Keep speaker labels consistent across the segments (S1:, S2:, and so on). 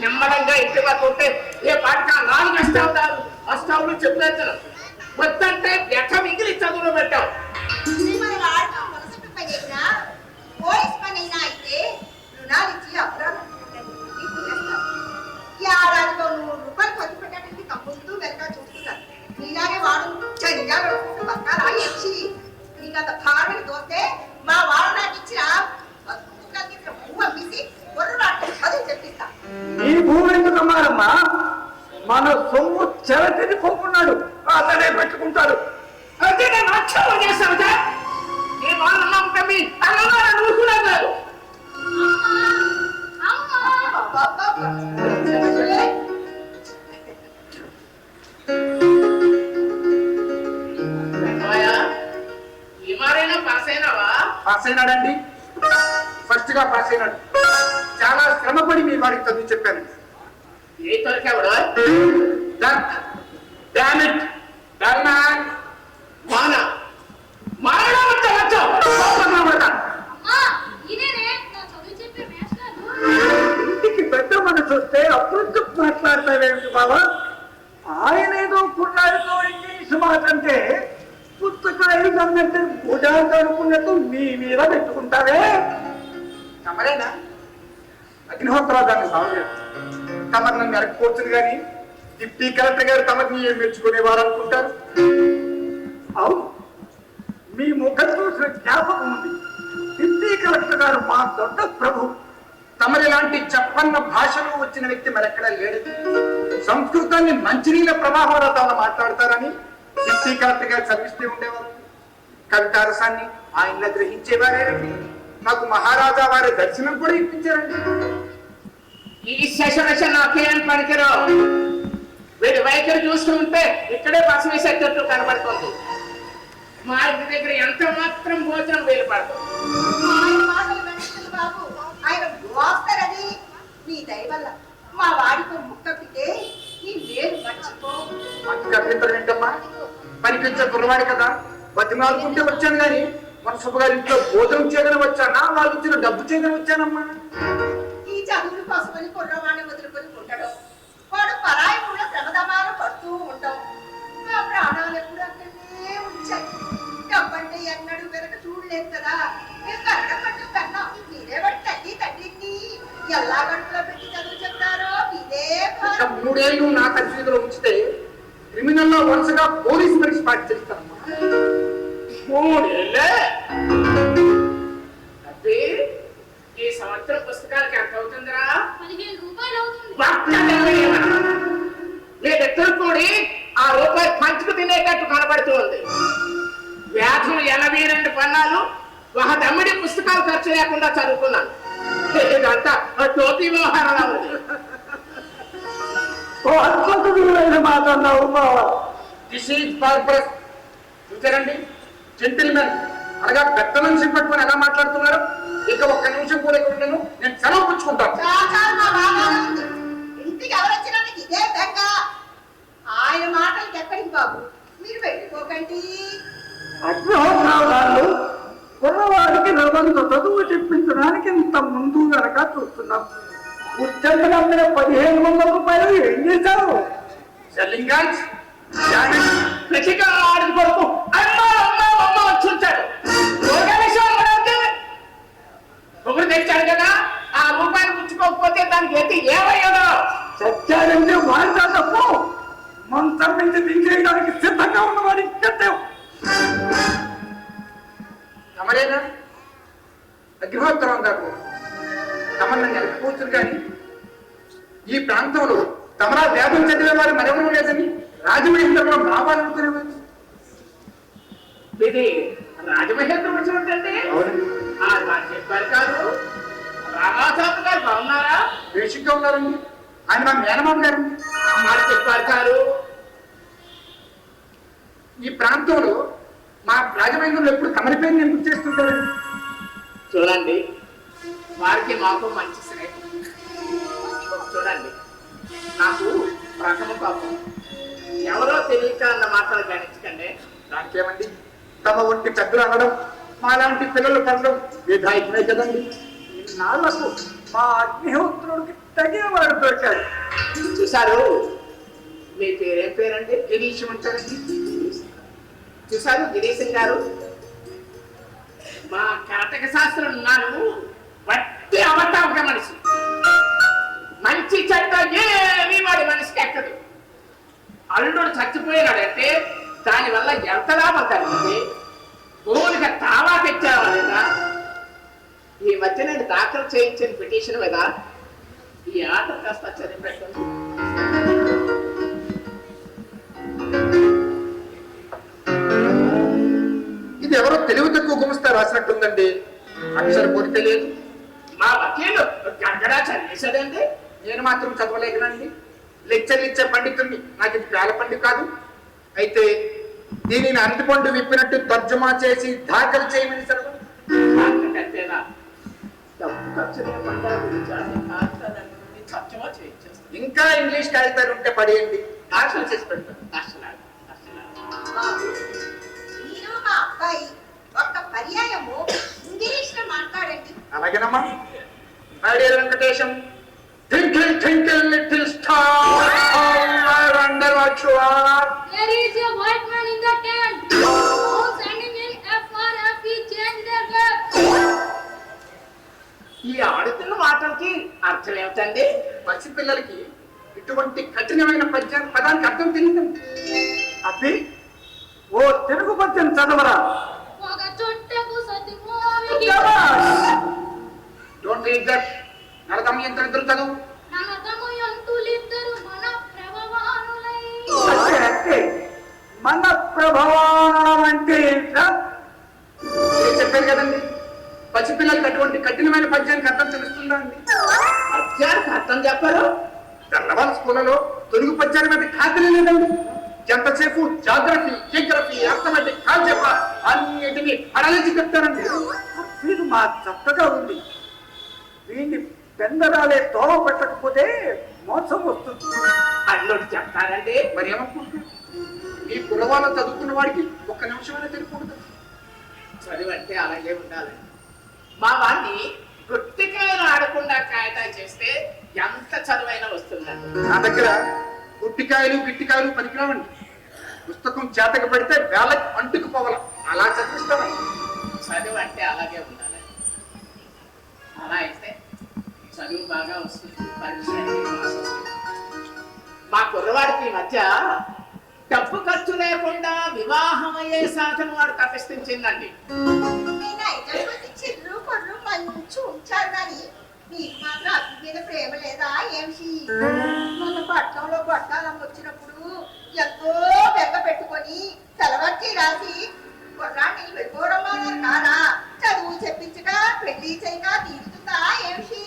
S1: నెమ్మదంగా ఇంటి వరకు ఉంటే ఏ పాటికి ఆ నాలుగు అష్టావుతారు అష్టావులు చెప్పేస్తాను వద్దంటే వ్యర్థ మిగిలి చదువులో పెట్టావు.
S2: పని అయినా పోలీస్ పని
S3: అమ్మారమ్మా మన సొమ్ము చెరటిని కొనుక్కున్నాడు అతనే పెట్టుకుంటాడు.
S1: నేను అక్షరం సార్ నేను ఉంటే మీ పాస్ అయినావా?
S3: పాస్ అయినాడండి. ఫస్ట్గా పాస్ అయినాడు. చాలా శ్రమపడి మీ వాడికి చదువు చెప్పాను.
S1: ఏ దొరికావుడు మాన. వచ్చా
S4: మేస్టారు
S3: ఇంటికి పెద్ద వస్తే అప్పుడు మాట్లాడతావేమిటి బాబా ఆయన ఏదో కుర్రాడితో ఇంగ్లీష్ మాట అంటే పుస్తకాలు అన్నట్టు భుజాలు అనుకున్నట్టు మీ మీద పెట్టుకుంటావే? తమరేనా అగ్నిహోత్రాలు దాన్ని సాగు తమరు నన్ను అరకపోతుంది కానీ డిప్టీ కలెక్టర్ గారు తమరిని ఏం మెచ్చుకునేవారు అనుకుంటారు? అవును మీ ముఖం చూసిన జ్ఞాపకం ఉంది. డిప్టీ కలెక్టర్ గారు మా దొడ్డ ప్రభు. తమరిలాంటి చెప్పన్న భాషలో వచ్చిన వ్యక్తి మరెక్కడా లేడు. సంస్కృతాన్ని మంచినీళ్ళ ప్రవాహంలో మాట్లాడతారని డిప్టీ కలెక్టర్ గారు చదివిస్తూ ఉండేవారు. కవితారసాన్ని ఆయన గ్రహించేవారే. నాకు మహారాజా వారి దర్శనం కూడా ఇప్పించారండి.
S1: ఈ శశవశ నాకేం పనికిరావు. వీడి వైఖరి చూస్తుంటే ఇక్కడే బస్సు వేసేటట్టు కనబడుతుంది. మా ఇంటి దగ్గర ఎంత మాత్రం భోజనం వేలు పడుతుంది.
S2: మీ దయ వల్ల మా వాడికి ఒక ముక్క పితే నీ నేను మర్చిపో.
S3: అభ్యంతరం ఏంటమ్మా? పనికించే కుర్రవాడి కదా. బతిమాలుకుంటే వచ్చాను కానీ మన శుభగారి ఇంట్లో భోజనం చేయదని వచ్చానా? వాళ్ళు ఇచ్చిన డబ్బు చేయదని వచ్చానమ్మా?
S2: కోసమని కుర్రవాడిని వదులుకొని ఉండడం వాడు పరాయి కూడా శ్రమదమాలు పడుతూ ఉండడం. నా ప్రాణాలు ఎప్పుడు అక్కడే ఉంచాయి. డబ్బంటే ఎన్నడూ వెనక చూడలేదు కదా. మీరు కన్నడ పట్టు కన్నా మీరే వాడి తల్లి తండ్రిని ఎలా గడుపులో పెట్టి చదువు చెప్తారో భారం.
S3: మూడేళ్ళు నా పరిస్థితిలో ఉంచితే క్రిమినల్లో వరుసగా పోలీస్ పరీక్ష పాటు చేస్తానమ్మా
S1: మూడేళ్ళే. మీరిద్దరు కూడి ఆ రూపాయి పంచుకు తినేటట్టు కనబడుతూ ఉంది వ్యాధులు ఎనభై రెండు పన్నాలు. ఒక తమ్మిడి పుస్తకాలు ఖర్చు లేకుండా చదువుకున్నాను. ఇదంతా ఆ టోపీ వ్యవహారంలో ఉంది.
S3: ఓ అత్యంత విలువైన మాట అన్నావు దిస్ ఈజ్ పర్పస్ చూసారండి జెంటిల్మెన్ అనగా పెద్ద మనిషిని పట్టుకొని ఎలా మాట్లాడుతున్నారు? ఇక ఒక్క నిమిషం కూడా ఇక్కడ నేను సెలవు పుచ్చుకుంటాను.
S2: ఇంటికి ఎవరొచ్చినా నీకు ఇదే బెంగ. ఆయన మాటలకి ఎక్కడికి బాబు? మీరు వెళ్ళిపోకండి.
S3: అగ్రహోత్రాలు కుర్రవాడికి రవంత చదువు చెప్పించడానికి ఇంత ముందు వెనక చూస్తున్నాం ఉచ్చంత అమ్మిన పదిహేను వందల రూపాయలు ఏం
S1: కొడుకు అమ్మ అమ్మ అమ్మ వచ్చి ఉంటాడు ఒకరు తెచ్చాడు కదా ఆ రూపాయలు పుచ్చుకోకపోతే దానికి ఎత్తి ఏమయ్యాడో
S3: సత్యాలంటే వాడిదా తప్పు? మంత్రం నుంచి దించేయడానికి సిద్ధంగా ఉన్నవాడు తమరేనా? అగ్నిహోత్రం గారు తమను నెలకపోతురు కానీ ఈ ప్రాంతంలో తమరా వేదం చదివే వారు మరెవరూ లేదని రాజమహేంద్రంలో రావాలనుకునేవారు
S1: ఇది రాజమహేంద్ర నాకు చెప్పారు కాదు. రామాచార్య గారు బాగున్నారా?
S3: బేసిక్గా ఉన్నారండి. ఆయన మా మేనమామ గారండి
S1: మాట చెప్పారు
S3: ఈ ప్రాంతంలో మా రాజమహేంద్రంలో ఎప్పుడు తమరి పేరు ఎందుకు చేస్తుంటారండి
S1: చూడండి. వారికి మాకు మంచి స్నేహం. చూడండి. నాకు ప్రథమ పాపం ఎవరో తెలియక అన్న మాటలు గణించకండి
S3: దానికేమండి? తమ వంటి పెద్దలు అనడం మాలాంటి పిల్లలు పడడం విధాయకమే కదండి. నాళ్ళకు మా అగ్నిహోత్రుడికి తగినవాడు దొరికాడు.
S1: చూసారు మీ పేరేం పేరండి?
S5: గిరీశం అంటారండి
S1: చూసారు గిరీశం గారు? మా కరటక శాస్త్రం ఉన్నాను వట్టి అవతావక మనిషి. మంచి చెడ్డ ఏమీ వాడి మనిషికి ఎక్కదు. అల్లుడు చచ్చిపోయినాడంటే దానివల్ల ఎంత లాభం కలిగింది భూమిగా తావా తెచ్చావా లేదా? ఈ మధ్య నేను దాఖలు చేయించిన పిటిషన్ మీద ఈ ఆట కాస్త
S5: ఇది ఎవరో తెలివి తక్కువ గుమస్తా రాసినట్టుందండి అక్షర పొడి తెలియదు
S1: మా వకీలు గంగడా చదివేశాడండి
S5: నేను మాత్రం చదవలేకనండి లెక్చర్లు ఇచ్చే పండితుడిని నాకు ఇది పేల పండి కాదు అయితే దీనిని అంటిపండు విప్పినట్టు తర్జుమా చేసి దాఖలు చేయమని
S1: అంతకంటేనా డబ్బు ఖర్చు
S5: ఇంకా ఇంగ్లీష్ కాగితాలు ఉంటే పడేయండి. దాఖలు చేసి పెడతాను
S2: బాబు, మీరు మా అబ్బాయి. ఒక్క పర్యాయము. ఇంగ్లీష్లో మాట్లాడండి.
S5: అలాగేనమ్మా. Ideal Venkatesham twinkle twinkle little star under watch you are
S4: There is a white man in the tent. All standing in FRF, he changed their way.
S1: ఈ ఆడుతున్న మాటలకి అర్థం ఏమిటండి
S5: పసిపిల్లలకి ఇటువంటి కఠినమైన పద్య పదానికి అర్థం తెలియదు.
S3: అబ్బి ఓ తెలుగు పద్యం చదవరా?
S5: డోంట్ రీడ్ దట్ ఎంత ఇద్దరు చదువు?
S4: మన
S3: ప్రభావం అంటే
S5: చెప్పాను కదండి? పసిపిల్లలకి అటువంటి కఠినమైన పద్యానికి అర్థం తెలుస్తుందా అండి?
S1: అధ్యానికి అర్థం చెప్పరు?
S5: తెల్లవాళ్ళ స్కూళ్ళలో తెలుగు పద్యాల మీద ఖాతరీ లేదండి. ఎంతసేపు జాగ్రఫీ జియోగ్రఫీ అర్థమెటిక్ కాల్చెప్ప అన్నిటినీ అడలించి చెప్తారండి.
S3: వీడు మా చక్కగా ఉంది. వీడిని పెందరాలే తోవ పెట్టకపోతే మోసం వస్తుంది.
S1: అల్లుడు చెప్తారండి.
S5: మరి ఏమనుకుంటున్నారు? ఈ కులవాళ్ళ చదువుకున్న వాడికి ఒక్క నిమిషమైనా తెలియకూడదు.
S1: చదివంటే అలాగే ఉండాలి మా వాడిని గుట్టికాయలు ఆడకుండా కాయటాలు చేస్తే ఎంత చదువైనా వస్తుందండి.
S5: నా దగ్గర గుట్టికాయలు గిట్టికాయలు పనికిరావండి. పుస్తకం చేతకు పెడితే వేళకి అంటుకు పోవాలి అలా చదివిస్తామండి
S1: చదువు అంటే అలాగే ఉండాలి. అలా అయితే చదువు బాగా వస్తుంది. పరీక్ష. మా కుర్రవాడికి ఈ మధ్య డబ్బు ఖర్చు లేకుండా వివాహం అయ్యే సాధన వాడు తప్పిస్తుంచిందండి
S2: మంచి ఉంచారు కానీ మీకు మాత్రం అతని మీద ప్రేమ లేదా? ఏమిటి? మొన్న పట్టణంలో గొట్టాలమ్మ వచ్చినప్పుడు ఎంతో బెంగ పెట్టుకొని తెలవర్చి రాసి కుర్రాన్ని వెళ్ళిపోవడమన్నారు కాదా? చదువు చెప్పించగా పెళ్ళి చేయక తీరుతుందా? ఏమిటి?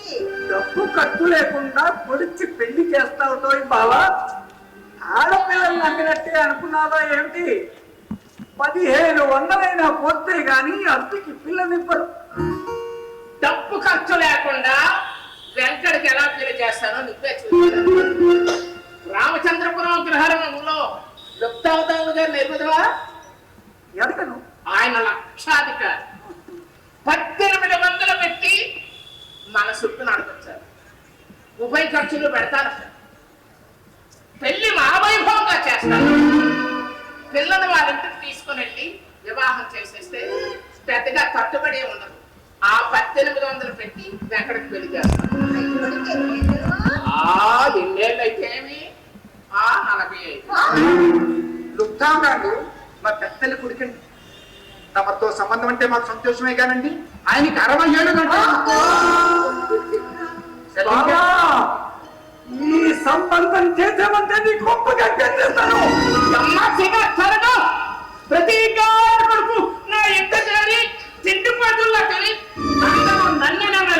S3: డబ్బు ఖర్చు లేకుండా పొడిచి పెళ్ళి చేస్తావుతో బావా. ఆడపిల్లలు నమ్మినట్టే అనుకున్నావా ఏమిటి? పదిహేను వందలైనా పోతే గాని అద్దెకి పిల్లనివ్వరు.
S1: డబ్బు ఖర్చు లేకుండా వెంకటకి ఎలా పెళ్ళి చేస్తానో నువ్వే రామచంద్రపురం గ్రహరంలో లుప్తావతాము గారు నేర్పుదవా?
S3: ఎడగను
S1: ఆయన లక్షాధికారి. పద్దెనిమిది వందలు పెట్టి మన చుట్టూ నడపచ్చారు ఉభయ ఖర్చులు పెడతారు. వెంకటకి
S2: పెళ్ళి ఎన్నేళ్ళు?
S1: ఆ ఎన్నేళ్ళు అయితే ఏమి? ఆ నలభై ఐదు
S5: మా పెద్దలు కొడుకండి. తమతో సంబంధం అంటే మాకు సంతోషమే కానండి. ఆయనకి అరవై
S3: బావా ఈ సంబంధం చేసామంటే నీ గొప్పగా చేస్తాను?
S1: ప్రతి నా ఇంట చేరి తిండి పట్టుల్లో తిని అందరూ నన్ను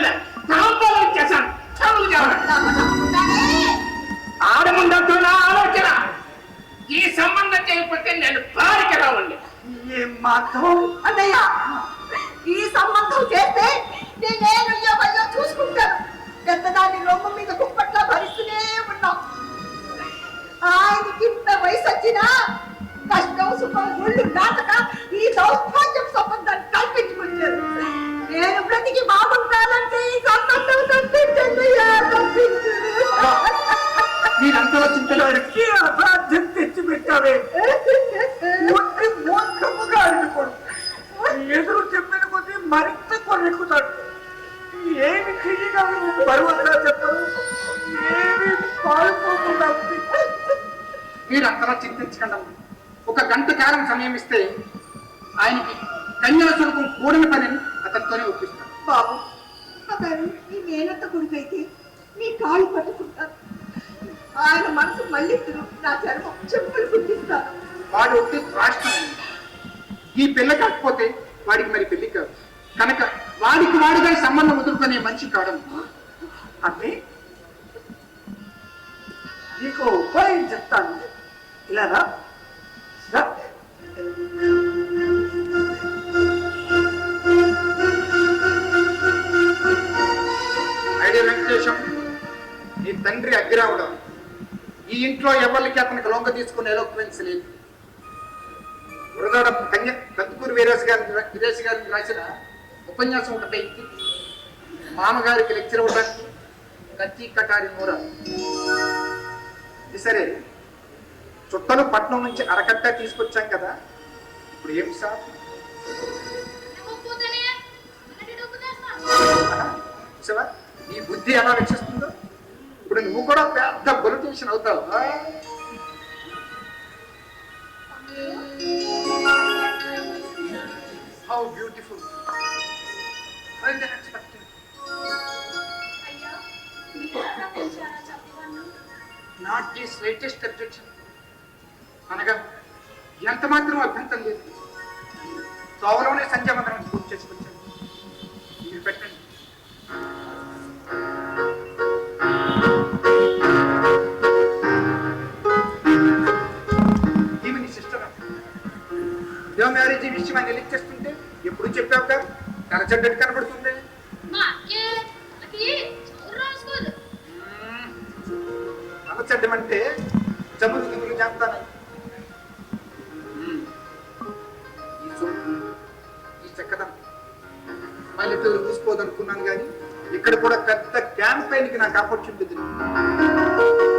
S2: అన్నయ్య ఈ సంబంధం చేస్తే నేనేను ఎవరో చూసుకుంటాను. పెద్దదాన్ని రొమ్మ మీద కుప్పట్లా భరిస్తూనే ఉన్నాం. ఆయనకి ఇంత వయసు వచ్చినా కష్టం సుఖం గుళ్ళు దాటక ఈ దౌర్భాగ్యం సంబంధాన్ని కల్పించుకుంటారు. నేను బ్రతికి బాగుంటానంటే ఈ సంబంధం తప్పించండి మీరంతా చింతలో
S5: మీరు అంతలా చింతించకండి అమ్మా. ఒక గంట కాలం సమయం ఇస్తే ఆయనకి కన్యాశుల్కం కూడిన పనిని అతనితోనే ఒప్పిస్తాను
S2: బాబు అతను నీ మేనత్త కొడుకైతే నీ కాళ్ళు పట్టుకుంటాను ఆయన మనసు మళ్ళీ నా చర్మం చెప్పులు కుట్టిస్తాను
S5: వాడు ఒకటి రాష్ట్రం. ఈ పిల్ల కాకపోతే వాడికి మరి పెళ్ళి కాదు. కనుక వాడికి వాడిగా సంబంధం వదులుకునే మనిషి కాడమ్మా.
S3: అమ్మి నీకు ఉపాయం చెప్తాను. ఇలా రా.
S5: ఐడియా వెంకటేశం నీ తండ్రి అగ్గిరావడం ఈ ఇంట్లో ఎవరికి అతనికి లొంగ తీసుకునే ఎలోక్వెన్స్ లేదు. వరదాడ కన్య కందుకూరు వీరేశ్ గారి వీరేశ్ గారికి రాసిన ఉపన్యాసం ఒకటి మామగారికి లెక్చర్ ఇవ్వడానికి కత్తి కటారి నూర ఇది సరే. చుట్టలు పట్నం నుంచి అరకట్ట తీసుకొచ్చాం కదా. ఇప్పుడు ఏం సార్? శివ నీ బుద్ధి ఎలా రక్షిస్తుందో ఇప్పుడు నువ్వు కూడా పెద్ద పొలిటీషియన్ అవుతావు? How beautiful not the slightest objection అనగా ఎంత మాత్రం అభ్యంతరం లేదు. త్వరలోనే సంజయ్ మందిరం పూర్తి చేసుకొచ్చాను. మీరు పెట్టండి. ఈమె సిస్టర్? మ్యారేజ్ విషయం ఆయన ఎలిక్ చేస్తుంటే ఎప్పుడు చెప్పావు కదా తన చెడ్డటి కనబడుతుంది అనచెడ్డమంటే జమ్ములు దిగులు చేస్తాను. చూసుకోదనుకున్నాను కానీ ఇక్కడ కూడా పెద్ద క్యాంపెయిన్కి నాకు ఆపర్చునిటీ దొరికింది.